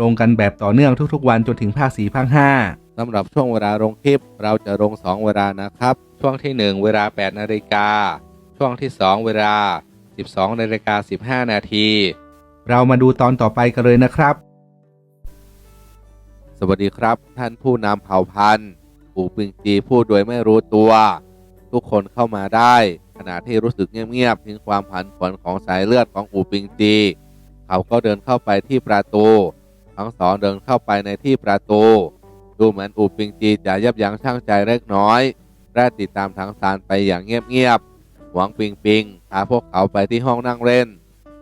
ลงกันแบบต่อเนื่องทุกๆ วันจนถึงภาค4ภาค5สำหรับช่วงเวลาลงคลิป เราจะลง 2 เวลานะครับ ช่วงที่ 1 เวลา 8 นาฬิกา ช่วงที่ 2 เวลา 12 นาฬิกา 15 นาที เรามาดูตอนต่อไปกันเลยนะครับ สวัสดีครับ ท่านผู้นำเผ่าพันธุ์ปู่ปิงจีพูดโดยไม่รู้ตัว ทุกคนเข้ามาได้ ขณะที่รู้สึกเงียบๆถึงความผันผวนของสายเลือดของอูปิงจี เขาก็เดินเข้าไปที่ประตู ทั้งสองเดินเข้าไปในที่ประตู ดูเหมือนอูปิงจีจะยับยั้งชั่งใจเล็กน้อยและติดตามทางซานไปอย่างเงียบๆ หวังปิงปิงพาพวกเขาไปที่ห้องนั่งเล่น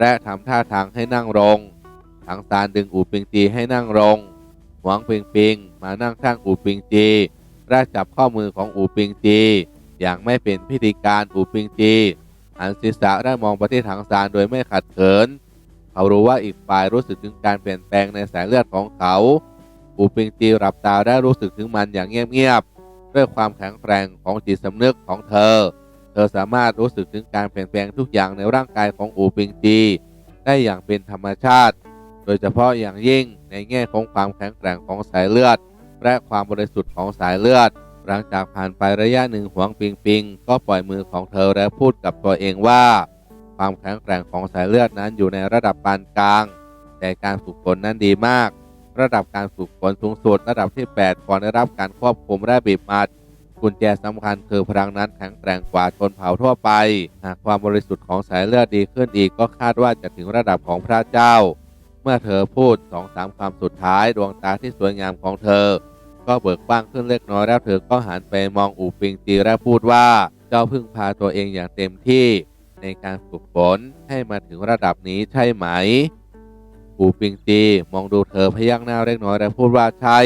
และทำท่าทางให้นั่งลงทางซานดึงอูปิงจีให้นั่งลง หวังปิงปิงมานั่งข้างอูปิงจีและจับข้อมือของอูปิงจี อย่างไม่เป็นพิธีการอูปิงจีหันศีรษะได้มองไปที่ถังซานโดยไม่ขัดเขิน เขารู้ว่าอีกฝ่ายรู้สึกถึงการเปลี่ยนแปลงในสายเลือดของเขาอูปิงจีหลับตาได้รู้สึกถึงมันอย่างเงียบๆด้วยความแข็งแกร่งของจิตสำนึกของเธอ เธอสามารถรู้สึกถึงการเปลี่ยนแปลงทุกอย่างในร่างกายของอูปิงจี ได้อย่างเป็นธรรมชาติ โดยเฉพาะอย่างยิ่งในแง่ของความแข็งแกร่งของสายเลือด และความบริสุทธิ์ของสายเลือด หลังจากผ่านไประยะหนึ่งหวงปิงปิงก็ปล่อยมือของเธอและพูดกับตัวเองว่า ความแข็งแกร่งของสายเลือดนั้นอยู่ในระดับปานกลาง แต่การฝึกฝนนั้นดีมาก ระดับการฝึกฝนสูงสุดระดับที่8ควรได้รับการควบคุมและบีบมัดกุญแจสำคัญคือพลังนั้นแข็งแกร่งกว่าชนเผ่าทั่วไป หากความบริสุทธิ์ของสายเลือดดีขึ้นอีกก็คาดว่าจะถึงระดับของพระเจ้า เมื่อเธอพูดสองสามคำสุดท้ายดวงตาที่สวยงามของเธอ ก็เบิกกว้างขึ้นเล็กน้อยแล้วเธอก็หันไปมองอูปิงจีและพูดว่า เจ้าพึ่งพาตัวเองอย่างเต็มที่ ในการฝึกฝนให้มาถึงระดับนี้ใช่ไหมอูปิงจีมองดูเธอพยักหน้าเล็กน้อยและพูดว่าใช่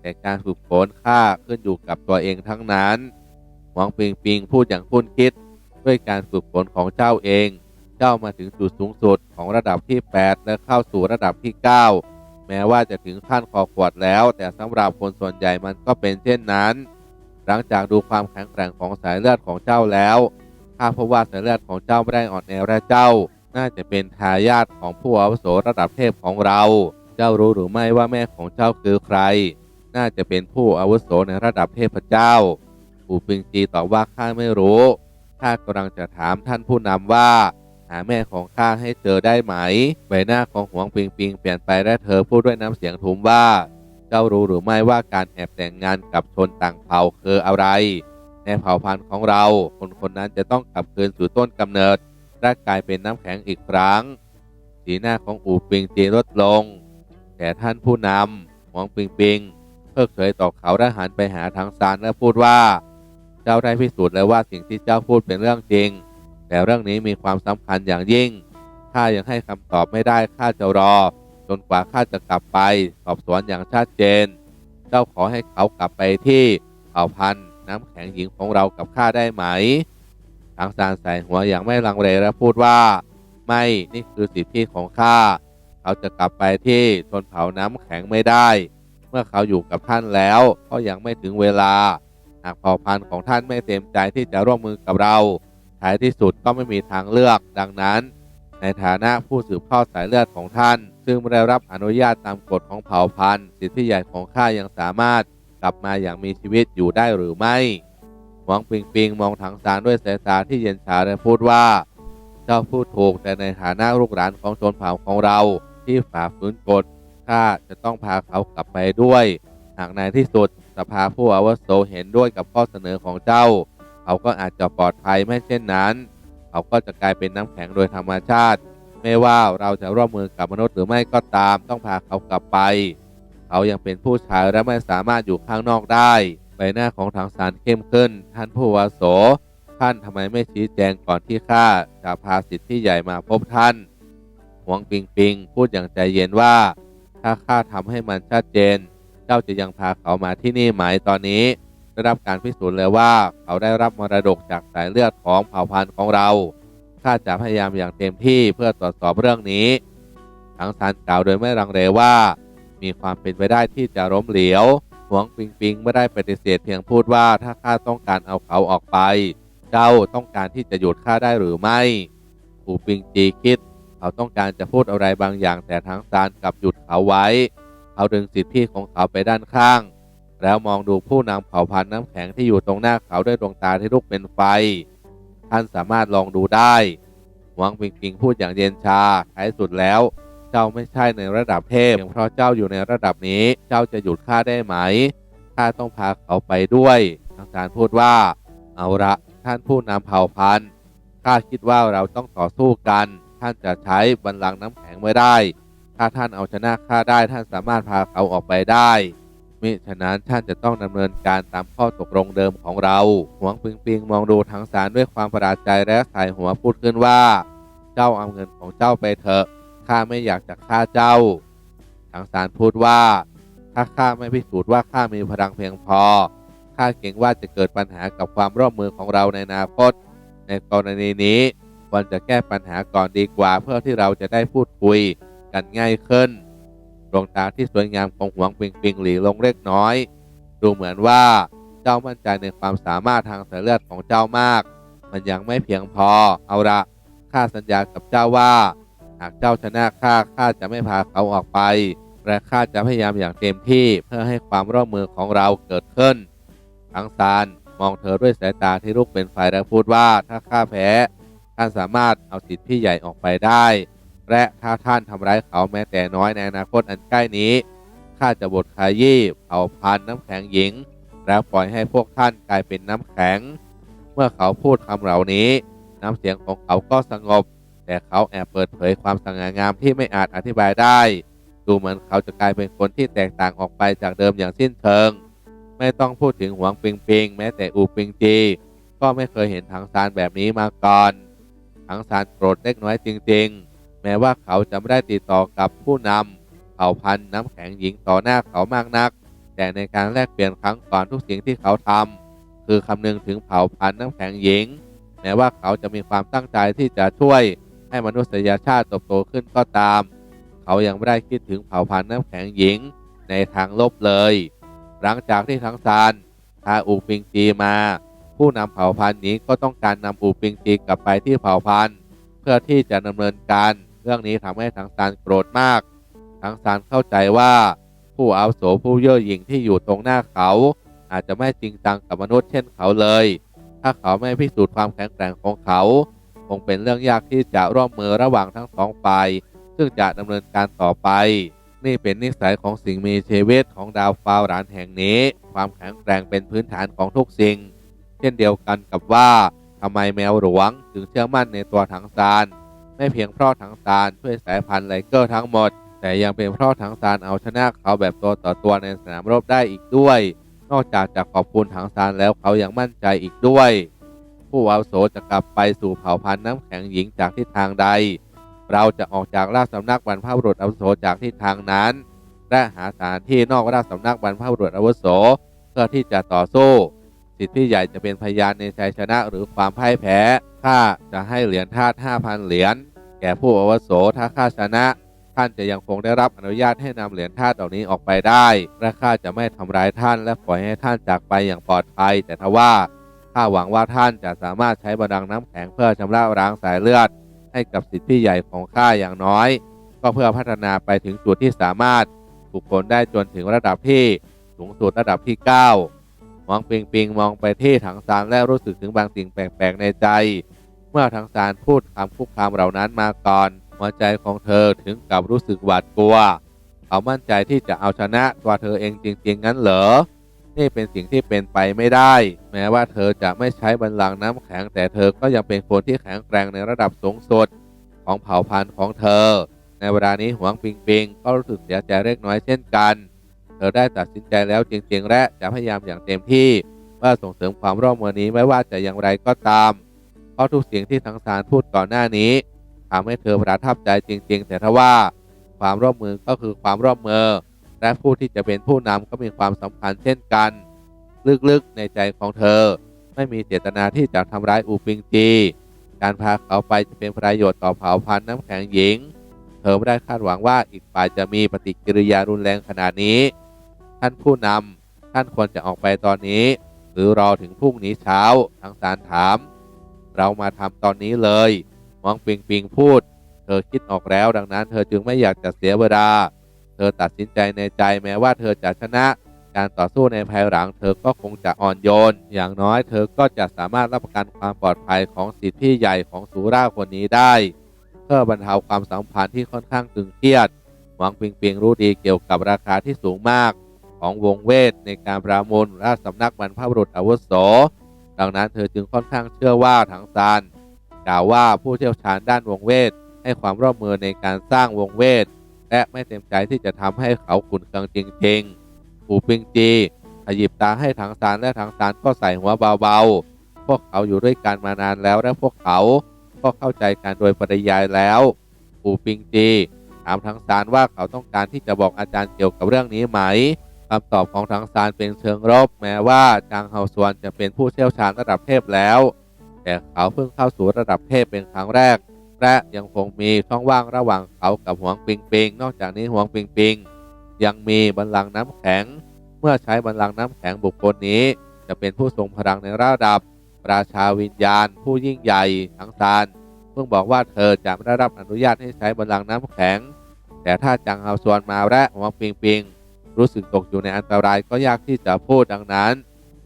แต่การฝึกฝนข้าขึ้นอยู่กับตัวเองทั้งนั้นหวังปิงปิงพูดอย่างคุ้นคิด ด้วยการฝึกฝนของเจ้าเอง เจ้ามาถึงจุดสูงสุดของระดับที่ 8 และเข้าสู่ระดับที่ 9 แม้ว่าจะถึงขั้นคอขวดแล้ว แต่สำหรับคนส่วนใหญ่มันก็เป็นเช่นนั้น หลังจากดูความแข็งแกร่งของสายเลือดของเจ้าแล้ว ข้าพบว่าสายเลือดของเจ้าไม่ได้อ่อนแอและเจ้า น่าจะเป็นทายาทของผู้อาวุโสระดับเทพของเรา เจ้ารู้หรือไม่ว่าแม่ของเจ้าคือใคร น่าจะเป็นผู้อาวุโสในระดับเทพเจ้าอูปิงจีตอบว่าข้าไม่รู้ข้ากำลังจะถามท่านผู้นำว่า หาแม่ของข้าให้เจอได้ไหม ใบหน้าของหวงปิงปิงเปลี่ยนไปและเธอพูดด้วยน้ำเสียงทุ้มว่า เจ้ารู้หรือไม่ว่าการแอบแต่งงานกับชนต่างเผ่าคืออะไร ในเผ่าพันธุ์ของเรา คนคนนั้นจะต้องกลับคืนสู่ต้นกำเนิดและกลายเป็นน้ำแข็งอีกครั้ง สีหน้าของอูปิงจีลดลง แต่ท่านผู้นำหวงปิงปิงเพิกเฉยต่อเขาและหันไปหาทางซานและพูดว่า เจ้าได้พิสูจน์แล้วว่าสิ่งที่เจ้าพูดเป็นเรื่องจริง แต่เรื่องนี้มีความสำคัญอย่างยิ่งข้ายังให้คำตอบไม่ได้ข้าจะรอ จนกว่าข้าจะกลับไป สอบสวนอย่างชัดเจน เจ้าขอให้เขากลับไปที่เผ่าพันธุ์ น้ำแข็งหญิงของเรากับข้าได้ไหมทางซานใส่หัวอย่างไม่ลังเลและพูดว่า ไม่นี่คือสิทธิของข้าเขาจะกลับไปที่ชนเผ่าน้ำแข็งไม่ได้ เมื่อเขาอยู่กับท่านแล้ว ก็ยังไม่ถึงเวลา หากเผ่าพันธุ์ของท่านไม่เต็มใจที่จะร่วมมือกับเราท้ายที่สุดก็ไม่มีทางเลือกดังนั้น ในฐานะผู้สืบทอดสายเลือดของท่าน ซึ่งไม่ได้รับอนุญาตตามกฎของเผ่าพันธุ์ สิทธิใหญ่ของข้ายังสามารถ กลับมาอย่างมีชีวิตอยู่ได้หรือไม่หวังปิงปิงมองถังซานด้วยสายตาที่เย็นชาและพูดว่า เจ้าพูดถูกแต่ในฐานะลูกหลานของชนเผ่าของเราที่ฝ่าฝืนกฎข้าจะต้องพาเขากลับไปด้วย หากในที่สุดสภาผู้อาวุโสเห็นด้วยกับข้อเสนอของเจ้า เขาก็อาจจะปลอดภัยไม่เช่นนั้น เขาก็จะกลายเป็นน้ำแข็งโดยธรรมชาติ ไม่ว่าเราจะร่วมมือกับมนุษย์หรือไม่ก็ตามต้องพาเขากลับไป เขายังเป็นผู้ชายและไม่สามารถอยู่ข้างนอกได้ ใบหน้าของทางสารเข้มขึ้น ท่านผู้อาโส ท่านทำไมไม่ชี้แจงก่อนที่ข้าจะพาสิทธิ์ที่ใหญ่มาพบท่าน หวงปิงปิงพูดอย่างใจเย็นว่า ถ้าข้าทำให้มันชัดเจน เจ้าจะยังพาเขามาที่นี่ไหมตอนนี้ ได้รับการพิสูจน์เลยว่าเขาได้รับมรดกจากสายเลือดของเผ่าพันธุ์ของเราข้าจะพยายามอย่างเต็มที่เพื่อตรวจสอบเรื่องนี้ ทั้งสารกล่าวโดยไม่รังเลว่า มีความเป็นไปได้ที่จะล้มเหลวหวงปิงปิงไม่ได้ปฏิเสธเพียงพูดว่าถ้าข้าต้องการเอาเขาออกไป เจ้าต้องการที่จะหยุดข้าได้หรือไม่อูปิงจีคิด เขาต้องการจะพูดอะไรบางอย่างแต่ทั้งซานกลับหยุดเขาไว้ เขาดึงสิทธิพี่ของเขาไปด้านข้าง แล้วมองดูผู้นำเผ่าพันธุ์น้ำแข็งที่อยู่ตรงหน้าเขาด้วยดวงตาที่ลุกเป็นไฟ ท่านสามารถลองดูได้ หวังปิงปิงพูดอย่างเย็นชาท้ายสุดแล้ว เจ้าไม่ใช่ในระดับเทพเพียงเพราะเจ้าอยู่ในระดับนี้ เจ้าจะหยุดข้าได้ไหมข้าต้องพาเขาไปด้วยทางการพูดว่า เอาละท่านผู้นำเผ่าพันธุ์ข้าคิดว่าเราต้องต่อสู้กัน ท่านจะใช้บัลลังก์น้ำแข็งไม่ได้ ถ้าท่านเอาชนะข้าได้ ท่านสามารถพาเขาออกไปได้มิฉะนั้นท่านจะต้องดำเนินการตามข้อตกลงเดิมของเรา หวงปิงปิงมองดูทางสารด้วยความประหลาดใจและสายหัวพูดขึ้นว่า เจ้าเอาเงินของเจ้าไปเถอะ ข้าไม่อยากจะฆ่าเจ้าทางสารพูดว่า ถ้าข้าไม่พิสูจน์ว่าข้ามีพลังเพียงพอ ข้าเกรงว่าจะเกิดปัญหากับความร่วมมือของเราในอนาคต ในกรณีนี้ควรจะแก้ปัญหาก่อนดีกว่าเพื่อที่เราจะได้พูดคุยกันง่ายขึ้น ดวงตาที่สวยงามของหวงปิงปิงหลีลงเล็กน้อย ดูเหมือนว่าเจ้ามั่นใจในความสามารถทางสายเลือดของเจ้ามาก มันยังไม่เพียงพอ เอาละข้าสัญญากับเจ้าว่า หากเจ้าชนะข้าข้าจะไม่พาเขาออกไป และข้าจะพยายามอย่างเต็มที่เพื่อให้ความร่วมมือของเราเกิดขึ้นทั้งซานมองเธอด้วยสายตาที่ลุกเป็นไฟและพูดว่าถ้าข้าแพ้ท่านสามารถเอาสิทธิ์พี่ใหญ่ออกไปได้ และถ้าท่านทำร้ายเขาแม้แต่น้อยในอนาคตอันใกล้นี้ข้าจะบดขยี้เผ่าพันน้ำแข็งหญิง แล้วปล่อยให้พวกท่านกลายเป็นน้ำแข็ง เมื่อเขาพูดคำเหล่านี้ น้ำเสียงของเขาก็สงบ แต่เขาแอบเปิดเผยความสง่างามที่ไม่อาจอธิบายได้ ดูเหมือนเขาจะกลายเป็นคนที่แตกต่างออกไปจากเดิมอย่างสิ้นเชิง ไม่ต้องพูดถึงหวงปิงปิงแม้แต่อูปิงจีก็ไม่เคยเห็นถังซานแบบนี้มาก่อนถังซานโกรธเล็กน้อยจริง ๆ แม้ว่าเขาจะไม่ได้ติดต่อกับผู้นำเผ่าพันธุ์น้ำแข็งหญิงต่อหน้าเขามากนัก แต่ในการแลกเปลี่ยนครั้งก่อนทุกสิ่งที่เขาทำคือคำนึงถึงเผ่าพันธุ์น้ำแข็งหญิง แม้ว่าเขาจะมีความตั้งใจที่จะช่วย ให้มนุษยชาติเติบโตขึ้นก็ตาม เขายังไม่ได้คิดถึงเผ่าพันธุ์น้ำแข็งหญิงในทางลบเลย หลังจากที่ทั้งซานพาอูปิงจีมา ผู้นำเผ่าพันธุ์นี้ก็ต้องการนำอูปิงจีกลับไปที่เผ่าพันธุ์ เพื่อที่จะดำเนินการเรื่องนี้ทำให้ทั้งซานโกรธมาก ทั้งซานเข้าใจว่า ผู้อาวุโสผู้เย่อหยิ่งที่อยู่ตรงหน้าเขา อาจจะไม่จริงจังกับมนุษย์เช่นเขาเลย ถ้าเขาไม่พิสูจน์ความแข็งแกร่งของเขา คงเป็นเรื่องยากที่จะร่วมมือระหว่างทั้งสองฝ่ายซึ่งจะดำเนินการต่อไป นี่เป็นนิสัยของสิ่งมีชีวิตของดาวฟาหลานแห่งนี้ ความแข็งแกร่งเป็นพื้นฐานของทุกสิ่ง เช่นเดียวกันกับว่าทำไมแมวหลวงถึงเชื่อมั่นในตัวถังซานไม่เพียงเพราะถังซานช่วยสายพันธุ์ไลเกอร์ทั้งหมด แต่ยังเป็นเพราะถังซานเอาชนะเขาแบบตัวต่อตัวในสนามรบได้อีกด้วย นอกจากจะขอบคุณถังซานแล้วเขายังมั่นใจอีกด้วย ผู้อาวุโสจะกลับไปสู่เผ่าพันธุ์น้ำแข็งหญิงจากทิศทางใด เราจะออกจากราชสำนักบรรพบุรุษอาวุโสจากทิศทางนั้น และหาสถานที่นอกราชสำนักบรรพบุรุษอาวุโสเพื่อที่จะต่อสู้ สิทธิพี่ใหญ่จะเป็นพยานในชัยชนะหรือความพ่ายแพ้ข้าจะให้เหรียญทาส5,000 เหรียญแก่ผู้อาวุโสถ้าข้าชนะ ท่านจะยังคงได้รับอนุญาตให้นำเหรียญทาสเหล่านี้ออกไปได้ และข้าจะไม่ทำร้ายท่านและปล่อยให้ท่านจากไปอย่างปลอดภัย แต่ทว่า ข้าหวังว่าท่านจะสามารถใช้บันดังน้ำแข็งเพื่อชำระล้างสายเลือด ให้กับสิทธิพี่ใหญ่ของข้าอย่างน้อย ก็เพื่อพัฒนาไปถึงจุดที่สามารถฝึกฝนได้จนถึงระดับที่สูงสุดระดับที่ 9 มองปิงปิงมองไปที่ถังซานและรู้สึกถึงบางสิ่งแปลกๆในใจ เมื่อถังซานพูดคำคุกคามเหล่านั้นมาก่อน หัวใจของเธอถึงกับรู้สึกหวาดกลัว เขามั่นใจที่จะเอาชนะตัวเธอเองจริง ๆ งั้นเหรอ นี่เป็นสิ่งที่เป็นไปไม่ได้ แม้ว่าเธอจะไม่ใช้บัลลังก์น้ำแข็ง แต่เธอก็ยังเป็นคนที่แข็งแกร่งในระดับสูงสุดของเผ่าพันธุ์ของเธอ ในเวลานี้หวงปิงปิงก็รู้สึกเสียใจเล็กน้อยเช่นกัน เธอได้ตัดสินใจแล้วจริงๆ และจะพยายามอย่างเต็มที่เพื่อส่งเสริมความร่วมมือนี้ไม่ว่าจะอย่างไรก็ตาม เพราะทุกเสียงที่ทั้งสารพูดก่อนหน้านี้ทำให้เธอประทับใจจริง ๆ แต่ทว่าความร่วมมือก็คือความร่วมมือ และผู้ที่จะเป็นผู้นำก็มีความสำคัญเช่นกัน ลึกๆในใจของเธอ ไม่มีเจตนาที่จะทำร้ายอูปิงจีการพาเขาไปจะเป็นประโยชน์ต่อเผ่าพันธุ์น้ำแข็งหญิง เธอไม่ได้คาดหวังว่าอีกฝ่ายจะมีปฏิกิริยารุนแรงขนาดนี้ ท่านผู้นำท่านควรจะออกไปตอนนี้ หรือรอถึงพรุ่งนี้เช้าทางสารถาม เรามาทำตอนนี้เลยหวังปิงปิงพูด เธอคิดออกแล้วดังนั้น เธอจึงไม่อยากจะเสียเวลา เธอตัดสินใจในใจแม้ว่าเธอจะชนะ การต่อสู้ในภายหลัง เธอก็คงจะอ่อนโยน อย่างน้อยเธอก็จะสามารถรับประกันความปลอดภัยของสิทธิพี่ใหญ่ของสูราคนนี้ได้ เพื่อบรรเทาความสัมพันธ์ที่ค่อนข้างตึงเครียด หวังปิงปิงรู้ดีเกี่ยวกับราคาที่สูงมาก ของวงเวทในการประมูลราชสำนักบรรพบุรุษอาวุโส ดังนั้นเธอจึงค่อนข้างเชื่อว่าถังซานกล่าวว่าผู้เชี่ยวชาญด้านวงเวทให้ความร่วมมือในการสร้างวงเวท และไม่เต็มใจที่จะทำให้เขาขุนเคืองจริงๆปูปิงจีขยิบตาให้ถังซานและถังซานก็ใส่หัวเบาๆ พวกเขาอยู่ด้วยกันมานานแล้วและพวกเขาก็เข้าใจกันโดยปริยายแล้วปูปิงจีถามถังซานว่าเขาต้องการที่จะบอกอาจารย์เกี่ยวกับเรื่องนี้ไหมคำตอบของถังซานเป็นเชิงลบแม้ว่าจางเฮาซวนจะเป็นผู้เชี่ยวชาญระดับเทพแล้ว แต่เขาเพิ่งเข้าสู่ระดับเทพเป็นครั้งแรก และยังคงมีช่องว่างระหว่างเขากับหวงปิงปิงนอกจากนี้หวงปิงปิงยังมีบัลลังก์น้ำแข็ง เมื่อใช้บัลลังก์น้ำแข็งบุคคลนี้ จะเป็นผู้ทรงพลังในระดับ ราชาวิญญาณ ผู้ยิ่งใหญ่ทั้งซานเพิ่งบอกว่าเธอจะไม่ได้รับอนุญาตให้ใช้บัลลังก์น้ำแข็ง แต่ถ้าจังเฮาซวนมาและหวงปิงปิงรู้สึกตกอยู่ในอันตรายก็ยากที่จะพูดดังนั้น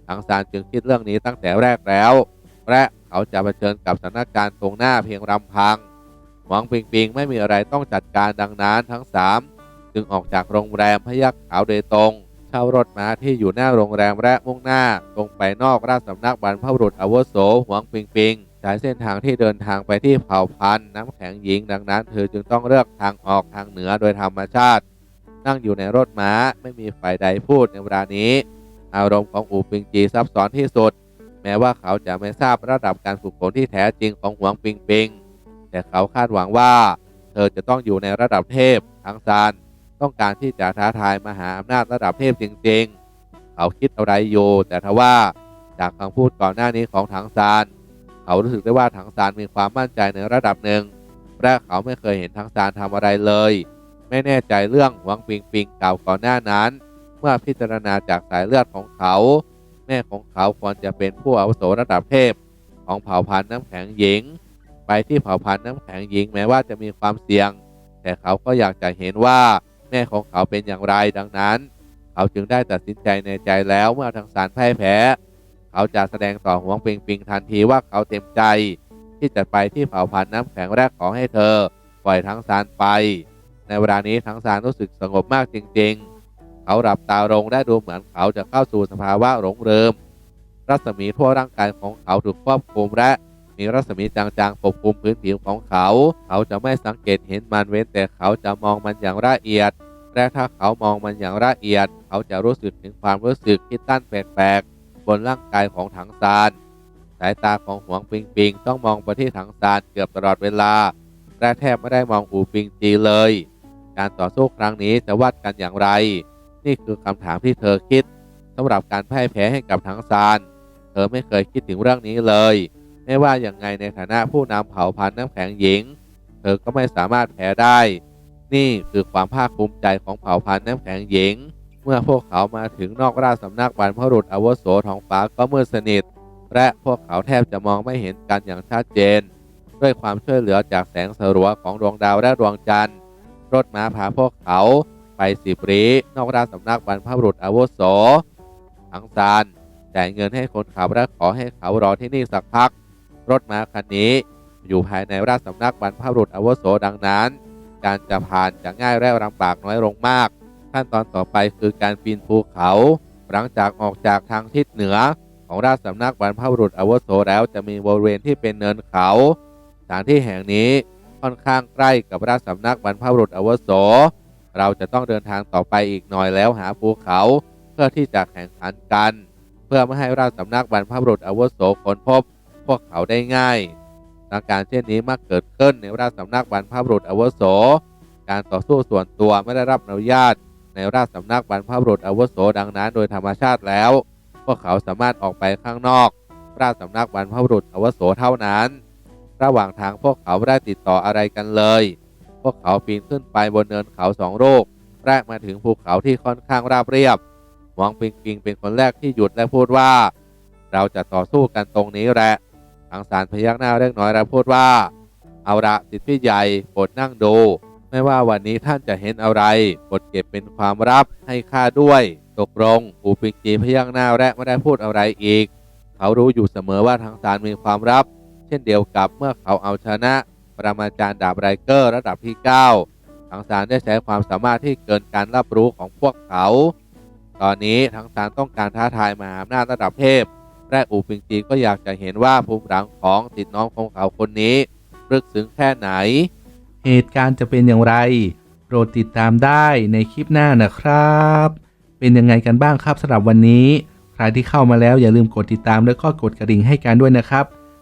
ทังซานจึงคิดเรื่องนี้ตั้งแต่แรกแล้ว และ เขาจะเผชิญกับสถานการณ์ตรงหน้าเพียงลำพัง หวังปิงปิงไม่มีอะไรต้องจัดการดังนั้นทั้งสามจึงออกจากโรงแรมพยักขาวโดยตรงเช่ารถม้าที่อยู่หน้าโรงแรมและมุ่งหน้า ตรงไปนอกราชสำนักบรรพบุรุษอาวุโสหวังปิงปิงใช้เส้นทางที่เดินทางไปที่เผ่าพันธุ์น้ำแข็งหญิงดังนั้นเธอจึงต้องเลือกทางออกทางเหนือโดยธรรมชาติ นั่งอยู่ในรถม้าไม่มีฝ่ายใดพูดในเวลานี้ อารมณ์ของอูปิงจีซับซ้อนที่สุด แม้ว่าเขาจะไม่ทราบระดับการฝึกฝนที่แท้จริงของหวงปิงปิง แต่เขาคาดหวังว่า เธอจะต้องอยู่ในระดับเทพทั้งซานต้องการที่จะท้าทายมหาอำนาจระดับเทพจริง ๆ เขาคิดอะไรอยู่แต่ทว่าจากคำพูดก่อนหน้านี้ของถังซาน เขารู้สึกได้ว่าถังซานมีความมั่นใจในระดับหนึ่งและเขาไม่เคยเห็นถังซานทำอะไรเลย ไม่แน่ใจเรื่องหวังปิงปิงเก่าก่อนหน้านั้น เมื่อพิจารณาจากสายเลือดของเขา แม่ของเขาควรจะเป็นผู้อาวุโสระดับเทพ ของเผ่าพันธุ์น้ำแข็งหญิง ไปที่เผ่าพันธุ์น้ำแข็งหญิงแม้ว่าจะมีความเสี่ยง แต่เขาก็อยากจะเห็นว่าแม่ของเขาเป็นอย่างไรดังนั้น เขาจึงได้ตัดสินใจในใจแล้วเมื่อทางสารแพ่ายแพ้เขาจะแสดงต่อหวงปิงปิงทันทีว่าเขาเต็มใจ ที่จะไปที่เผ่าพันธุ์น้ำแข็งแรกขอให้เธอ ปล่อยทั้งสารไป ในเวลานี้ทั้งสารรู้สึกสงบมากจริง ๆ เขาหลับตาลงได้ดูเหมือนเขาจะเข้าสู่สภาวะหลงเริม รัศมีทั่วร่างกายของเขาถูกควบคุมและมีรัศมีจางๆปกคลุมพื้นผิวของเขา เขาจะไม่สังเกตเห็นมันเว้นแต่เขาจะมองมันอย่างละเอียด และถ้าเขามองมันอย่างละเอียด เขาจะรู้สึกถึงความรู้สึกที่ตั้นแปลกๆบนร่างกายของถังซาน สายตาของหวงปิงปิงต้องมองไปที่ถังซานเกือบตลอดเวลา และแทบไม่ได้มองอูปิงจีเลย การต่อสู้ครั้งนี้จะวัดกันอย่างไร นี่คือคำถามที่เธอคิดสำหรับการพ่ายแพ้ให้กับถังซาน เธอไม่เคยคิดถึงเรื่องนี้เลย ไม่ว่าอย่างไงในฐานะผู้นำเผ่าพันธุ์น้ำแข็งหญิง เธอก็ไม่สามารถแพ้ได้ นี่คือความภาคภูมิใจของเผ่าพันธุ์น้ำแข็งหญิง เมื่อพวกเขามาถึงนอกราชสำนักบรรพบุรุษอวโสท้องฟ้าก็มืดสนิท และพวกเขาแทบจะมองไม่เห็นกันอย่างชัดเจน ด้วยความช่วยเหลือจากแสงสลัวของดวงดาวและดวงจันทร์ รถม้าพาพวกเขา สิบรีนอกราชสำนักบรรพบุรุษอาวุโสทั้งซานจ่ายเงินให้คนขับและขอให้เขารอที่นี่สักพัก รถม้าคันนี้ อยู่ภายในราชสำนักบรรพบุรุษอาวุโสดังนั้น การจะผ่านจะง่ายและลำบากน้อยลงมาก ขั้นตอนต่อไปคือการปีนภูเขา หลังจากออกจากทางทิศเหนือ ของราชสำนักบรรพบุรุษอาวุโสแล้วจะมีบริเวณที่เป็นเนินเขา สถานที่แห่งนี้ค่อนข้างใกล้กับราชสำนักบรรพบุรุษอาวุโส เราจะต้องเดินทางต่อไปอีกหน่อยแล้วหาภูเขาเพื่อที่จะแข่งขันกัน เพื่อไม่ให้ราชสำนักบรรพบุรุษอาวุโสค้นพบ พวกเขาได้ง่ายสถานการณ์เช่นนี้มักเกิดขึ้นในราชสำนักบรรพบุรุษอาวุโส การต่อสู้ส่วนตัวไม่ได้รับอนุญาต ในราชสำนักบรรพบุรุษอาวุโสดังนั้น โดยธรรมชาติแล้ว พวกเขาสามารถออกไปข้างนอก ราชสำนักบรรพบุรุษอาวุโสเท่านั้น ระหว่างทางพวกเขาไม่ได้ติดต่ออะไรกันเลย พวกเขาปีนขึ้นไปบนเนินเขาสองลูกแรกมาถึงภูเขาที่ค่อนข้างราบเรียบหวังปิงปิงเป็นคนแรกที่หยุดและพูดว่า เราจะต่อสู้กันตรงนี้แหละทางสารพยักหน้าเล็กน้อยและพูดว่า เอาละสิทธิพี่ใหญ่โปรดนั่งดู ไม่ว่าวันนี้ท่านจะเห็นอะไรโปรดเก็บเป็นความลับให้ข้าด้วย ตกลงอูปิงจีพยักหน้าและไม่ได้พูดอะไรอีก เขารู้อยู่เสมอว่าทางสารมีความลับ เช่นเดียวกับเมื่อเขาเอาชนะ ปรมาจารย์ดาบไรเกอร์ระดับที่ 9ทางสารได้ใช้ความสามารถที่เกินการรับรู้ของพวกเขา ตอนนี้ทางสารต้องการท้าทายมหาอำนาจระดับเทพ และอูปิงจีก็อยากจะเห็นว่าภูมิหลังของติดน้องของเขาคนนี้ลึกซึ้งแค่ไหน เหตุการณ์จะเป็นอย่างไรโปรดติดตามได้ในคลิปหน้านะครับ เป็นยังไงกันบ้างครับสำหรับวันนี้ ใครที่เข้ามาแล้วอย่าลืมกดติดตามแล้วก็กดกระดิ่งให้กันด้วยนะครับ